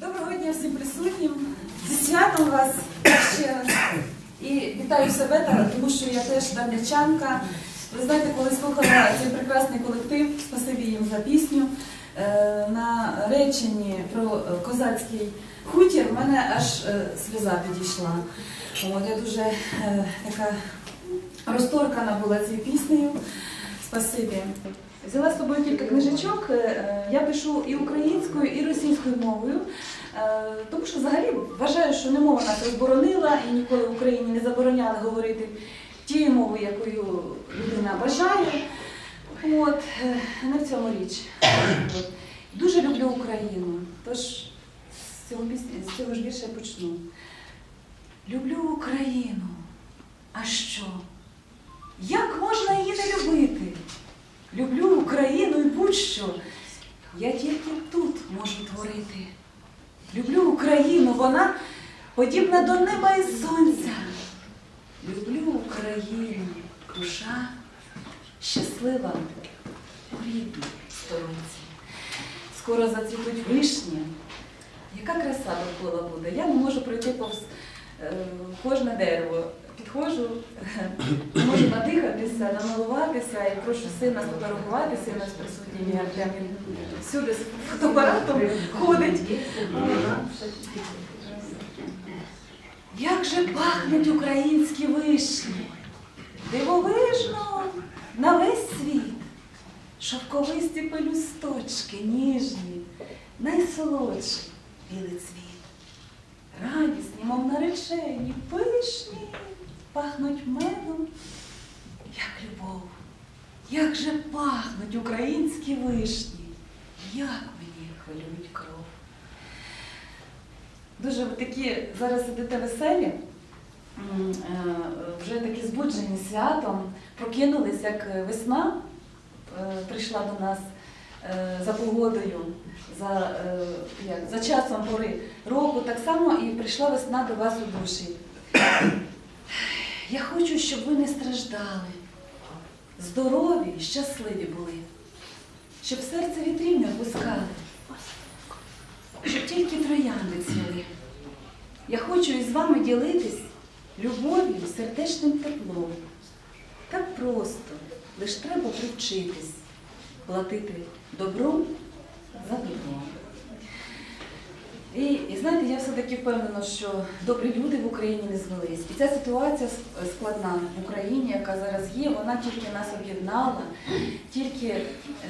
Доброго дня всім присутнім. Зі святом вас ще раз. І вітаю себе, тому що я теж давнячанка. Ви знаєте, коли слухала цей прекрасний колектив, спасибі їм за пісню, е, на реченні про козацький хутір, в мене аж е, сльоза підійшла. От, я дуже е, така розторкана була цією піснею. Спасибі. Взяла з собою кілька книжечок. Е, е, Я пишу і українською, і російською мовою. Е, Тому що взагалі вважаю, що не мова нас розборонила і ніколи в Україні не забороняли говорити тією мовою, якою людина бажає. От, не в цьому річ. Дуже люблю Україну. Тож з цього, з цього ж я почну. Люблю Україну. А що? Як можна її не любити? Люблю Україну і будь-що. Я тільки тут можу творити. Люблю Україну, вона подібна до неба і сонця. Люблю Україну, душа щаслива у рідній сторонці. Скоро зацвітуть вишні. Яка краса довкола буде? Я не можу пройти повз е, кожне дерево. Підходжу, можу надихатися, намилуватися і прошу сина сфотографуватися, сина з присутніми Артем. Всюди з фотоапаратом ходить. Як же пахнуть українські вишні, дивовижно на весь світ. Шовковисті пелюсточки, ніжні, найсолодший білий цвіт. Радісні, мов наречені, пишні, пахнуть медом, як любов. Як же пахнуть українські вишні, як мені хвилюють кров. Дуже такі зараз ідете веселі, е, вже такі збуджені святом, прокинулись, як весна е, прийшла до нас е, за погодою, за, як, за часом пори року, так само і прийшла весна до вас у душі. Я хочу, щоб ви не страждали, здорові, і щасливі були, щоб серце вітрів не опускали, щоб тільки троянди цвіли. Я хочу із вами ділитись любов'ю, сердечним теплом. Так просто, лиш треба привчитись, платити добром за добро. І, і знаєте, я все-таки впевнена, що добрі люди в Україні не звелись. І ця ситуація складна в Україні, яка зараз є, вона тільки нас об'єднала, тільки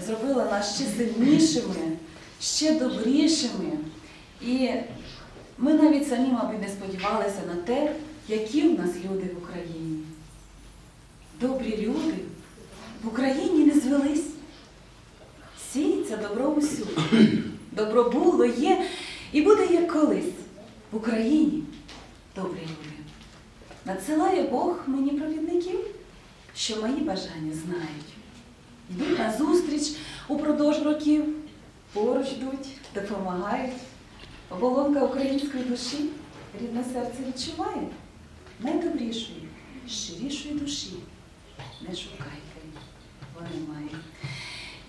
зробила нас ще сильнішими, ще добрішими. І ми навіть самі, мабуть, не сподівалися на те, які в нас люди в Україні. Добрі люди в Україні не звелись. Сіється добро усюди. Добро було, є і буде як колись. В Україні добрі люди. Надсилає Бог мені провідників, що мої бажання знають. Йдуть на зустріч упродовж років, поруч йдуть, допомагають. Оболонка української душі рідне серце відчуває найдобрішої, щирішої душі. Не шукайте, вони мають.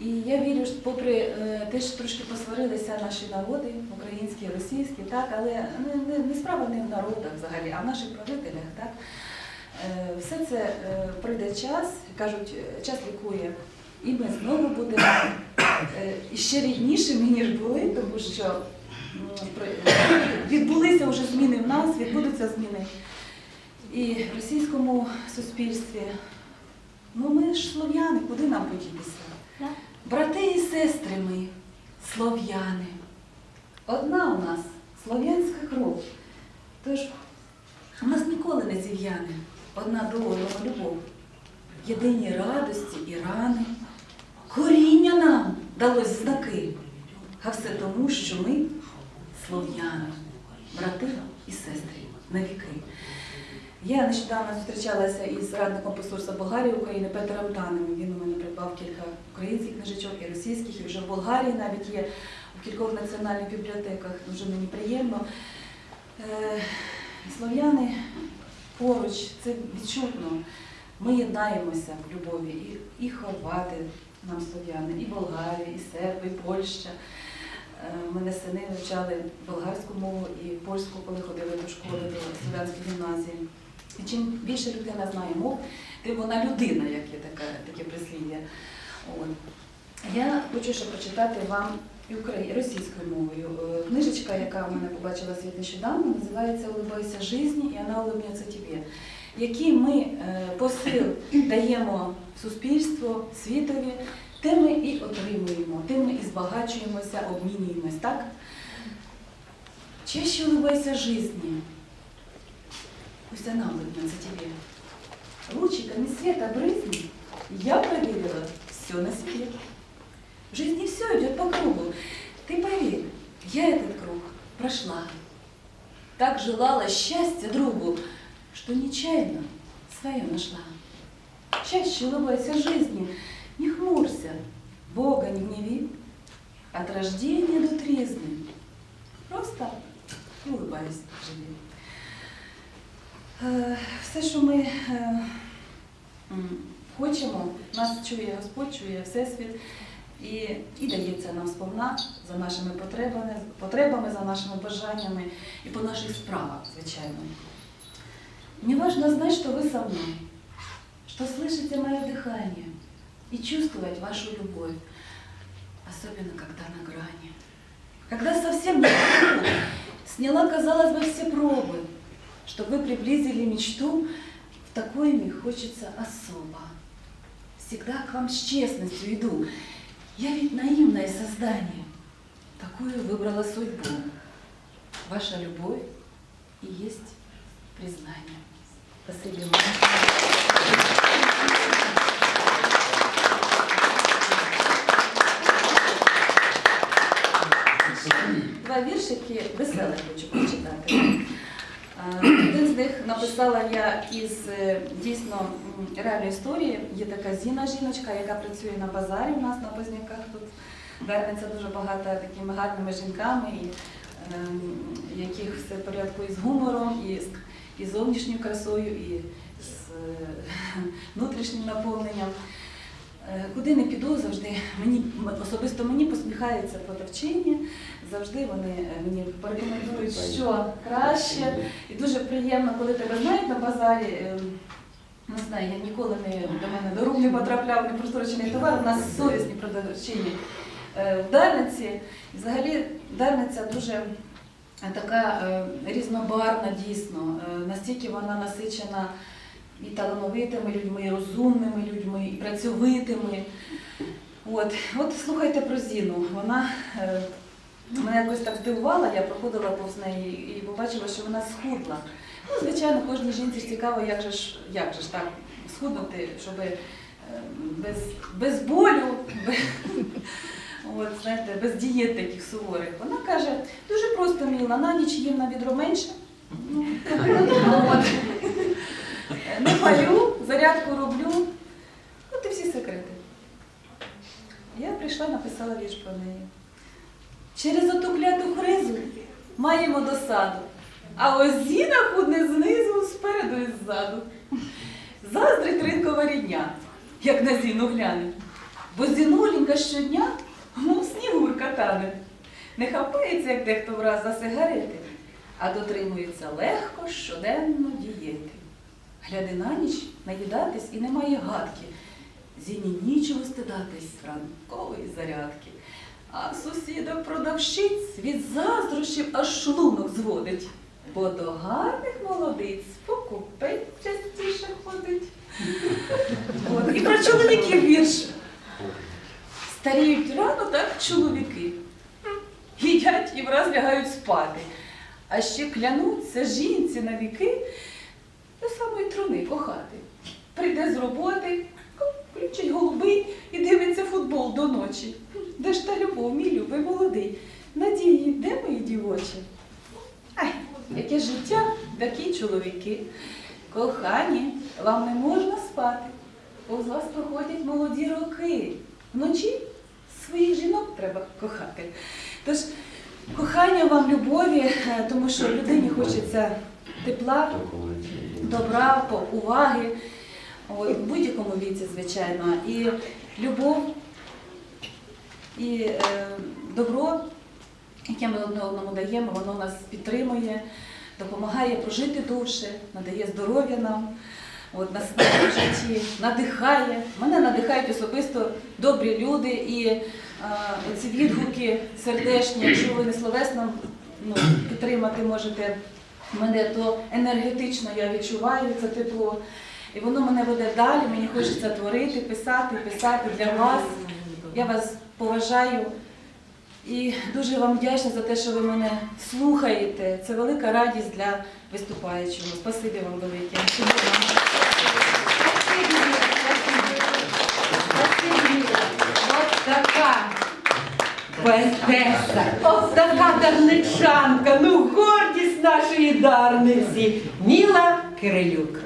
І я вірю, що попри е, те, що трошки посварилися наші народи, українські, російські, так, але не, не, справа не в народах взагалі, а в наших правителях. Так. Е, Все це е, прийде час, кажуть, час лікує, і ми знову будемо е, іще ріднішими, ніж були, тому що відбулися вже зміни в нас, відбудуться зміни і в російському суспільстві. Ну ми ж слов'яни, куди нам подітися? Брати і сестри ми, слов'яни. Одна у нас слов'янська кров. Тож у нас ніколи не зів'яне одна до одного любов. Єдині радості і рани. Коріння нам далось знаки. А все тому, що ми слов'яни, брати і сестри навіки. Я нещодавно зустрічалася із радником посольства Болгарії України Петером Танем. Він у мене придбав кілька українських книжечок і російських, і вже в Болгарії навіть є у кількох національних бібліотеках. Дуже мені приємно. Е, Слов'яни поруч, це відчутно. Ми єднаємося в любові і, і хорвати нам слов'яни, і Болгарія, і Серби, і Польща. Е, Мене сини вивчали болгарську мову і польську, коли ходили до школи, до слов'янської гімназії. І чим більше людина знає мов, тим вона людина, як є таке, таке прислів'я. Я хочу ще прочитати вам російською мовою. Е, Книжечка, яка в мене побачила світ нещодавно, називається Улибайся жизни, і вона улыбнеться тобі. Які ми е, посил даємо суспільству, світові, тим ми і отримуємо, тим ми і збагачуємося, обмінюємось, так? Чаще улыбайся жизни. Пусть она улыбнется тебе. Лучиками света брызни. Я проверила все на себе. В жизни все идет по кругу. Ты поверь, я этот круг прошла. Так желала счастья другу, что нечаянно свое нашла. Чаще улыбайся жизни, не хмурься, Бога не гневи, от рождения до тризны. Просто улыбайся живи. Е, Все, що ми е, м, хочемо, нас чує Господь, чує Всесвіт і, і дається нам сповна за нашими потребами, потребами, за нашими бажаннями і по наших справах, звичайно. Мне важно знать, что вы со мной, что слышите мое дыхание и чувствовать вашу любовь, особенно когда на грани. Когда совсем не могу, сняла, казалось бы, все пробы, чтобы вы приблизили мечту, в такой мне хочется особо. Всегда к вам с честностью иду. Я ведь наивное создание. Такую выбрала судьбу. Ваша любовь и есть признание. Спасибо. Два віршики веселих хочу прочитати. Е, них написала я із е, дійсно реальної історії. Є така Зіна жіночка, яка працює на базарі у нас на Позняках. Тут вернеться дуже багато такими гарними жінками, і, ем, яких все в порядку і з гумором, і з, і зовнішньою красою, і з е, внутрішнім наповненням. Е, Куди не піду, завжди мені особисто мені посміхаються продавчині, завжди вони е, мені порекомендують, що краще. І дуже приємно, коли тебе знають на базарі. е, Не знаю, я ніколи не до мене до рук не потрапляв непросторочений товар. У нас совісні продавчині е, в Дарниці. І Взагалі Дарниця дуже е, така різнобарвна дійсно. Настільки вона насичена і талановитими людьми, і розумними людьми, і працьовитими. От, от слухайте про Зіну. Вона мене якось так здивувала, я проходила повз неї і побачила, що вона схудла. Ну, звичайно, кожній жінці цікаво, як же ж, як же ж так схуднути, щоб е, без, без болю, без, от, знаєте, без дієт таких суворих. Вона каже, дуже просто міла, на ніч їм на відро менше. Ну. Не палю, зарядку роблю. От і всі секрети. Я прийшла, написала вірш про неї. Через оту кляту кризу маємо досаду, а ось Зіна худне знизу, спереду і ззаду. Заздрить ринкова рідня, як на Зіну гляне. Бо Зінулінька щодня, мов снігурка тане. Не хапається, як дехто враз за сигарети, а дотримується легко щоденно дієти. Гляди на ніч, наїдатись і немає гадки. Зіні нічого стидатись ранкової зарядки. А сусіда продавщиць від заздрощів аж шлунок зводить. Бо до гарних молодиць покупець частіше ходить. І про чоловіків вірш. Старіють рано так чоловіки. Їдять і враз лягають спати. А ще клянуться жінці на віки до самої труни кохати. Прийде з роботи, включить голуби і дивиться футбол до ночі. Де ж та любов, мій любий молодий? Надії, де мої дівочі? Ай, яке життя, такі чоловіки. Кохані, вам не можна спати. Повз вас проходять молоді роки. Вночі своїх жінок треба кохати. Тож, кохання вам любові, е, тому що людині хочеться тепла, добра, уваги, От, в будь-якому віці, звичайно. І любов, і е, добро яке ми одне одному даємо, воно нас підтримує, допомагає прожити довше, надає здоров'я нам, от, нас в житті, надихає. Мене надихають особисто добрі люди і е, оці відгуки сердечні, якщо ви не словесно ну, підтримати можете мене, то енергетично я відчуваю це тепло. І воно мене веде далі, мені хочеться творити, писати, писати для вас. Я вас поважаю і дуже вам вдячна за те, що ви мене слухаєте. Це велика радість для виступаючого. Спасибі вам велике. Поетеса, ось така дарничанка, ну гордість нашої дарниці, Міла Кирилюк.